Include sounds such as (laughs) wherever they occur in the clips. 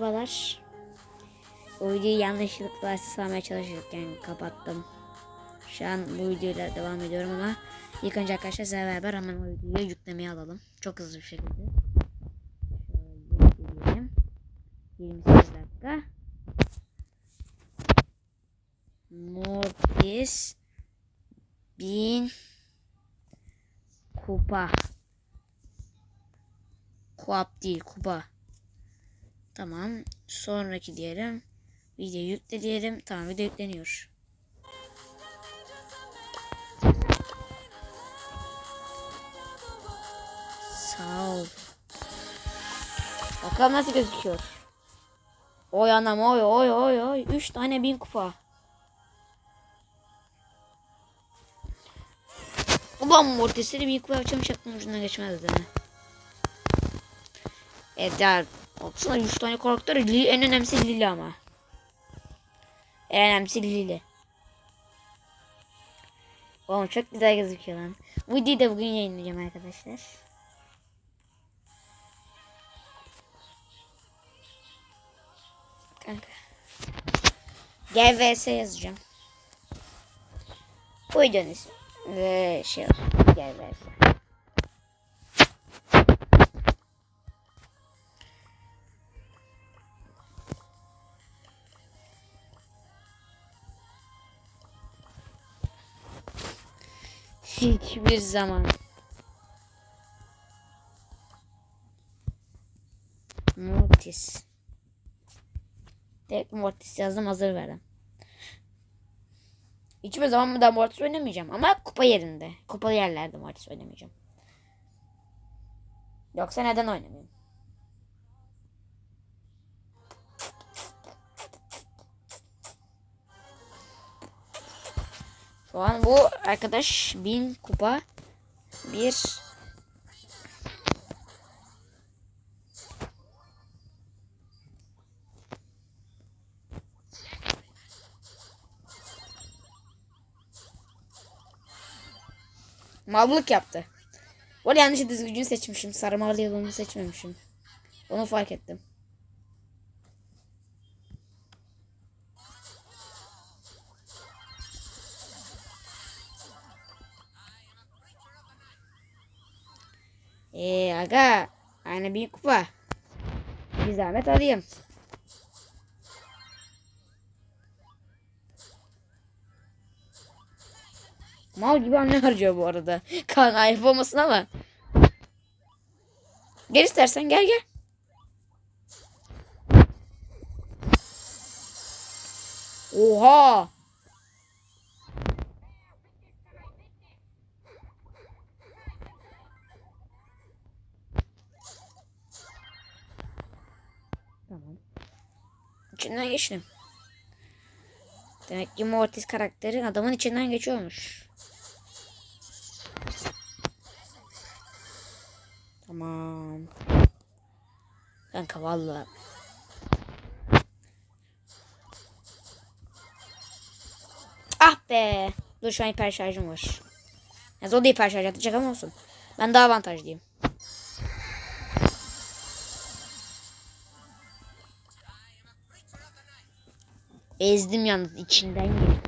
Merhabalar. O videoyu yanlışlıkla sağlamaya çalışırken kapattım. Şu an bu videoyla devam ediyorum ama ilk önce arkadaşlar sizlerle beraber hemen o videoyu yüklemeye alalım. Çok hızlı bir şekilde. Şöyle yükleyelim. 28 dakika. Mortis bin kupa. Kuap değil kupa. Tamam. Sonraki diyelim. Video yükle diyelim. Tamam video yükleniyor. Sağ ol. Bakalım nasıl gözüküyor. Oy anam oy oy oy oy. 3 tane bin kupa. Ulan mortisleri bin kupa yapacağım şaklının ucuna geçmezdi. ha. Baksana 3 tane karakter. Lili, en önemlisi Lili ama. En önemlisi Lili. Oğlum çok güzel gözüküyor lan. Bu videoyu da bugün yayınlayacağım arkadaşlar. Kanka. Gel vs yazacağım. Bu videonun ismi. Ve şey olsun. Gel vs. Hiçbir zaman. Mortis. Direkt Mortis yazdım hazır verdim. Hiçbir zaman bir daha Mortis oynamayacağım ama kupa yerinde. Kupalı yerlerde Mortis oynamayacağım. Yoksa neden oynamayayım? Şu an bu arkadaş bin kupa bir Mallık yaptı. Bu arada yanlış düzgücünü seçmişim. Sarmalı yılını seçmemişim. Onu fark ettim. Eee aga. Aynı bir kupa. Bir zahmet alayım. Mal gibi hamle harcıyor bu arada. (laughs) Kaan ayıp olmasın ama. Gel istersen gel gel. Oha. İçinden geçtim. Demek ki Mortis karakteri adamın içinden geçiyormuş. Tamam. Kanka valla. Ah be. Dur şu an hiper şarjım var. Ya o da hiper şarj atacak ama olsun. Ben daha avantajlıyım. Ezdim yalnız içinden girdim.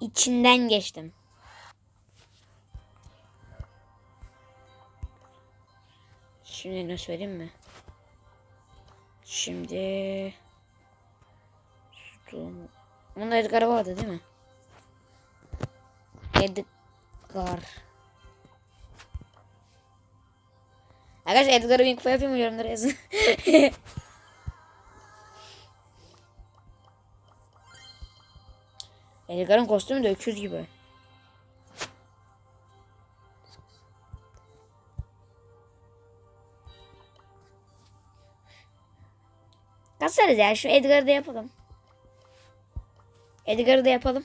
İçinden geçtim. Şimdi ne söyleyeyim mi? Şimdi Sütun. Bunun Edgar'ı vardı değil mi? Edgar. Arkadaşlar Edgar'ı bir kupa yapayım yorumlara yazın. (laughs) Edgar'ın kostümü de öküz gibi. Kasarız ya şu Edgar'ı da yapalım. Edgar'ı da yapalım.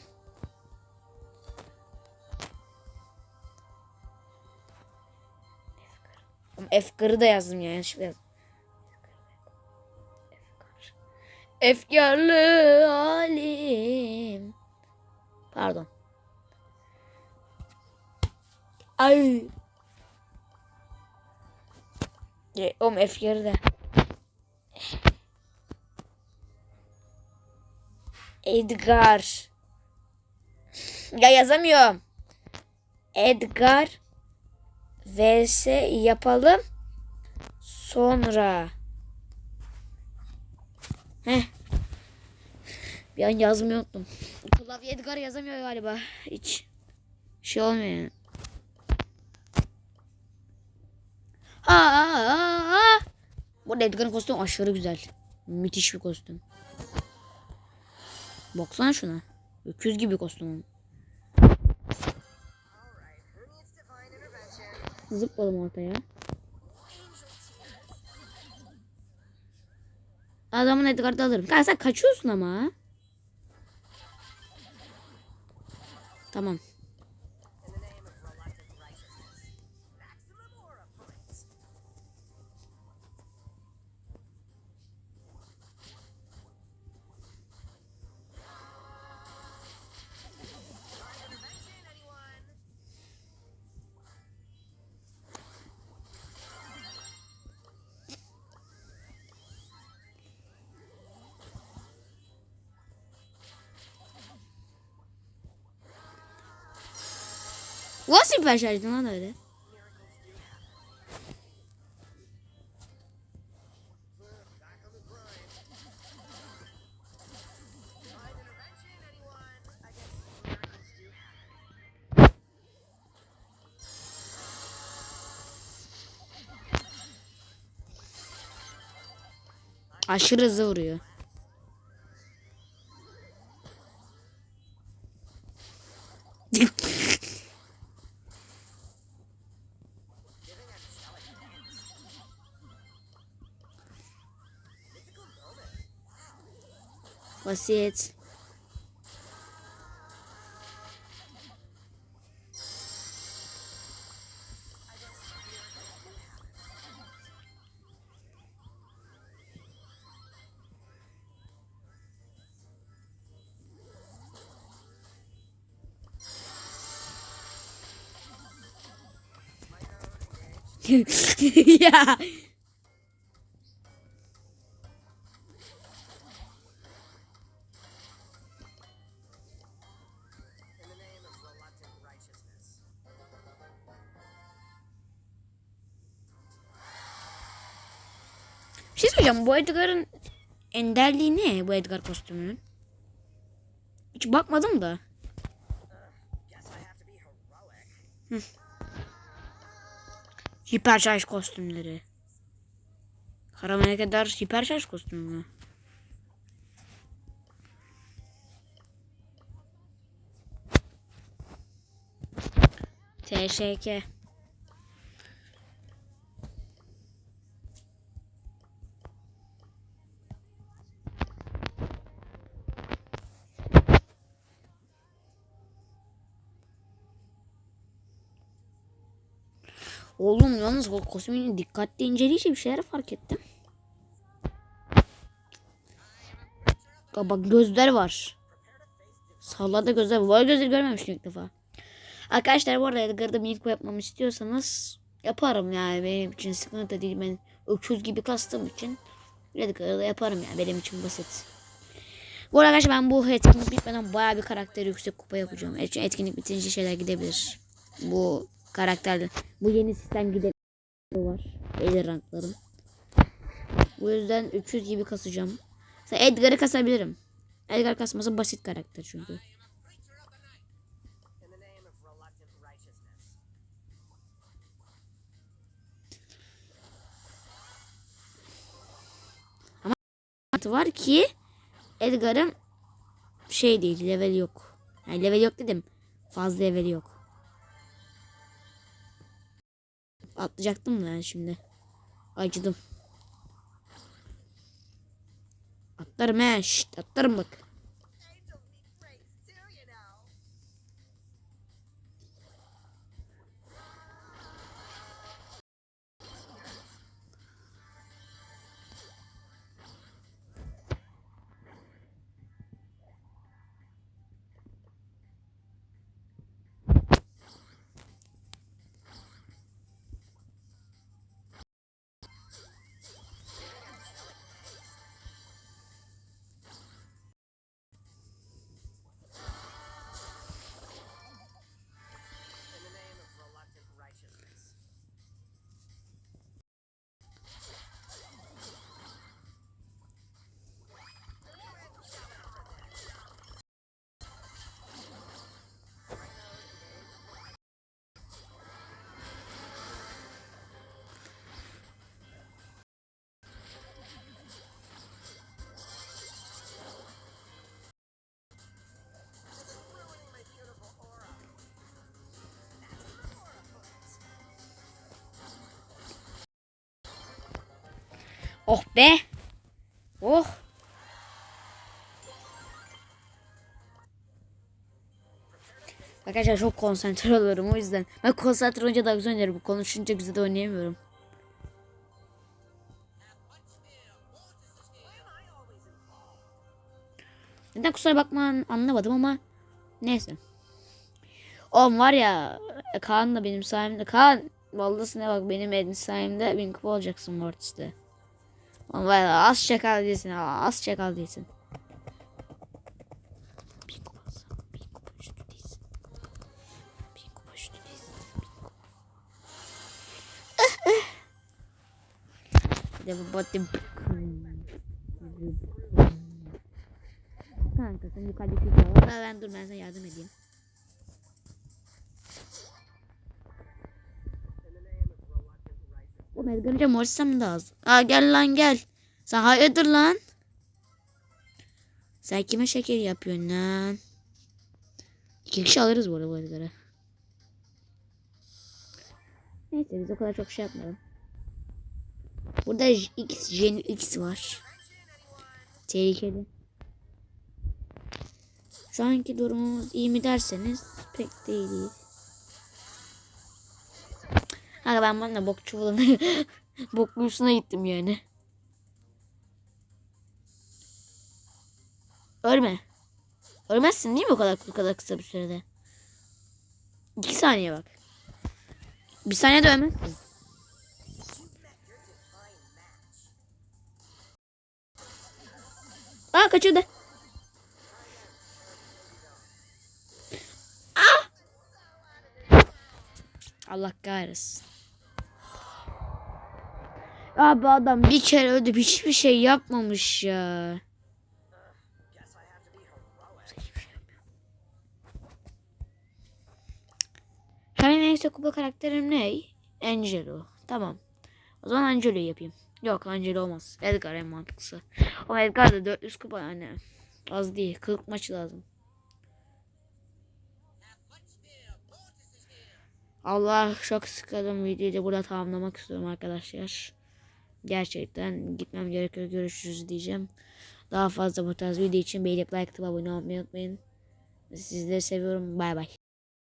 Efkar'ı da yazdım ya. Yanlışlıkla yazdım. Efkar. Efkarlı halim. Pardon. Ay. E, oğlum efkarı da. Edgar. Ya yazamıyorum. Edgar vs yapalım. Sonra. Heh. Bir an yazmayı unuttum. Klavye Edgar yazamıyor galiba. Hiç şey olmuyor yani. Aa, aa, aa. Bu Edgar'ın kostümü aşırı güzel. Müthiş bir kostüm. Baksana şuna. Öküz gibi kostüm. Zıpladım ortaya. Adamın Edgar'da alırım. Kanka sen kaçıyorsun ama. Tamam. Nasıl bir şarjın lan öyle? Aşırı hızlı vuruyor. Basit. ya. in Söyleyeceğim. Bu Edgar'ın enderliği ne? Bu Edgar kostümünün. Hiç bakmadım da. Guess I have to be heroic. Hiper şarj kostümleri. Karamaya kadar hiper şarj kostümü mü? TŞK. Oğlum yalnız o kostümünü dikkatli inceleyince bir şeyler fark ettim. Aa, bak gözler var. Sağlarda gözler var. Böyle gözleri görmemiştim ilk defa. Arkadaşlar bu arada Edgar'da minik yapmamı istiyorsanız yaparım yani benim için sıkıntı değil. Ben öküz gibi kastığım için Edgar'da yaparım yani benim için basit. Bu arada arkadaşlar ben bu etkinlik bitmeden bayağı bir karakter yüksek kupa yapacağım. Et- Etkinlik bitince şeyler gidebilir. Bu karakterle. Bu yeni sistem gidebilir var. Belli ranklarım. Bu yüzden 300 gibi kasacağım. Mesela Edgar'ı kasabilirim. Edgar kasması basit karakter çünkü. Sıkıntı var ki Edgar'ın şey değil level yok. Yani level yok dedim. Fazla level yok. Atlayacaktım da yani şimdi. Acıdım. Atlarım he. Şşt, atlarım bak. Oh be. Oh. Arkadaşlar çok konsantre oluyorum o yüzden. Ben konsantre olunca daha güzel oynarım. Konuşunca güzel de oynayamıyorum. Neden kusura bakma anlamadım ama neyse. Oğlum var ya Kaan da benim sayemde. Kaan vallahi ne bak benim benim sayemde kupa olacaksın Mortis'te. Ya az çakal değilsin az çakal değilsin. De bu botu Kanka sen yukarıdaki yukarıda ben dur ben sana yardım edeyim. O Medgarınca Morris'ten mi daha az? Aa gel lan gel. Sen hayırdır lan? Sen kime şeker yapıyorsun lan? İki kişi alırız bu arada bu. Neyse biz o kadar çok şey yapmayalım. Burada X, Gen X var. Tehlikeli. Şu anki durumumuz iyi mi derseniz pek değil iyi. Kanka ben bana bok çuvalına (laughs) bok gittim yani. Ölme. Ölmezsin değil mi o kadar bu kadar kısa bir sürede? İki saniye bak. Bir saniyede ölmezsin. Aa kaçırdı. Ah! Allah kahretsin. Abi adam bir kere öldü hiçbir şey yapmamış ya. En yüksek karakterim ne? Angelo. Tamam. O zaman Angelo'yu yapayım. Yok Angelo olmaz. Edgar en mantıklısı. Ama Edgar da 400 kupa yani. Az değil. 40 maçı lazım. Allah çok sıkıldım videoyu da burada tamamlamak istiyorum arkadaşlar. Gerçekten gitmem gerekiyor. Görüşürüz diyeceğim. Daha fazla bu tarz video için beğenip like atıp abone olmayı unutmayın. Sizleri seviyorum. Bay bay.